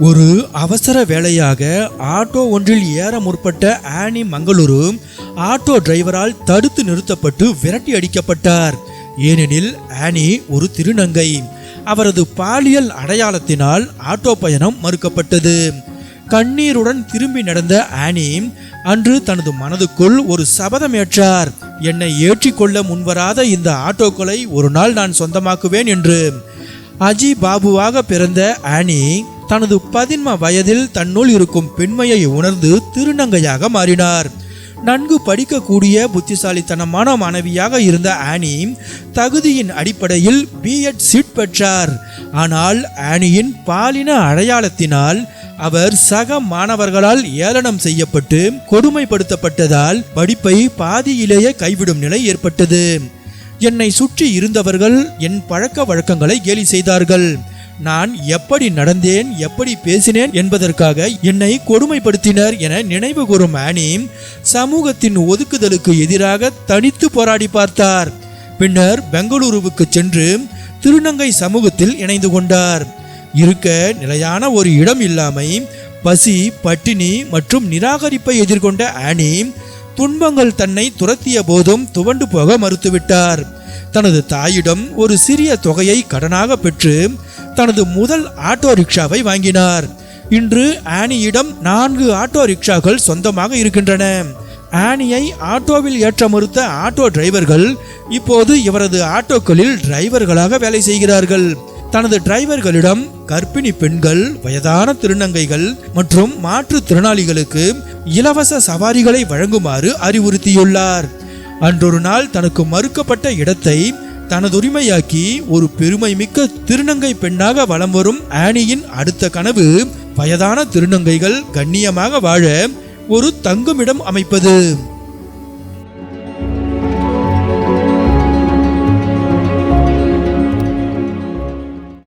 ஒரு அவசர வேலையாக ஆட்டோ ஒன்றில் ஏற முற்பட்ட ஆனி மங்களூரு ஆட்டோ டிரைவரால் தடுத்து நிறுத்தப்பட்டு விரட்டி அடிக்கப்பட்டார். ஏனெனில் ஆனி ஒரு திருநங்கை. அவரது பாலியல் அடையாளத்தினால் ஆட்டோ பயணம் மறுக்கப்பட்டது. கண்ணீருடன் திரும்பி நடந்த ஆனி அன்று தனது மனதுக்குள் ஒரு சபதம் ஏற்றார். என்னை ஏற்றிக்கொள்ள முன்வராத இந்த ஆட்டோக்களை ஒரு நாள் நான் சொந்தமாக்குவேன் என்று. அஜி பாபுவாக பிறந்த ஆனி தனது பதின்ம வயதில் தன்னுள் இருக்கும் பெண்மையை உணர்ந்து திருநங்கையாக மாறினார். நன்கு படிக்கக்கூடிய புத்திசாலித்தனமான மாணவியாக இருந்த ஆனி தகுதியின் அடிப்படையில் பிஎட் சீட் பெற்றார். ஆனால் ஆனியின் பாலின அடையாளத்தினால் அவர் சக மாணவர்களால் ஏளனம் செய்யப்பட்டு கொடுமைப்படுத்தப்பட்டதால் படிப்பை பாதியிலேயே கைவிடும் நிலை ஏற்பட்டது. என்னை சுற்றி இருந்தவர்கள் என் பழக்க வழக்கங்களை கேலி செய்தார்கள். நான் எப்படி நடந்தேன் எப்படி பேசினேன் என்பதற்காக என்னை கொடுமைப்படுத்தினர் என நினைவு கூறும் ஆனி சமூகத்தின் ஒதுக்குதலுக்கு எதிராக தனித்து போராடி பார்த்தார். பின்னர் பெங்களூருவுக்கு சென்று திருநங்கை சமூகத்தில் இணைந்து கொண்டார். இருக்க நிலையான ஒரு இடம் இல்லாமை பசி பட்டினி மற்றும் நிராகரிப்பை எதிர்கொண்ட ஆனி துன்பங்கள் தன்னை துரத்திய போதும் துவண்டு போக மறுத்துவிட்டார். தனது தாயிடம் ஒரு சிறிய தொகையை கடனாக பெற்று தனது முதல் ஆட்டோ ரிக்ஷாவை வாங்கினார். இன்று ஆனியிடம் நான்கு ஆட்டோ ரிக்ஷாக்கள் சொந்தமாக இருக்கின்றன. ஆனியை ஆட்டோவில் ஏற்ற மறுத்த ஆட்டோ டிரைவர்கள் இப்போது இவரது ஆட்டோக்களில் டிரைவர்களாக வேலை செய்கிறார்கள். தனது டிரைவர்களிடம் கர்ப்பிணி பெண்கள் வயதான திருநங்கைகள் மற்றும் மாற்றுத்திறனாளிகளுக்கு இலவச சவாரிகளை வழங்குமாறு அறிவுறுத்தியுள்ளார். அன்றொரு நாள் தனக்கு மறுக்கப்பட்ட இடத்தை தனதுரிமையாக்கி ஒரு பெருமை மிக்க திருநங்கை பெண்ணாக வலம் வரும் ஆனியின் அடுத்த கனவு வயதான திருநங்கைகள் கண்ணியமாக வாழ ஒரு தங்குமிடம் அமைப்பது.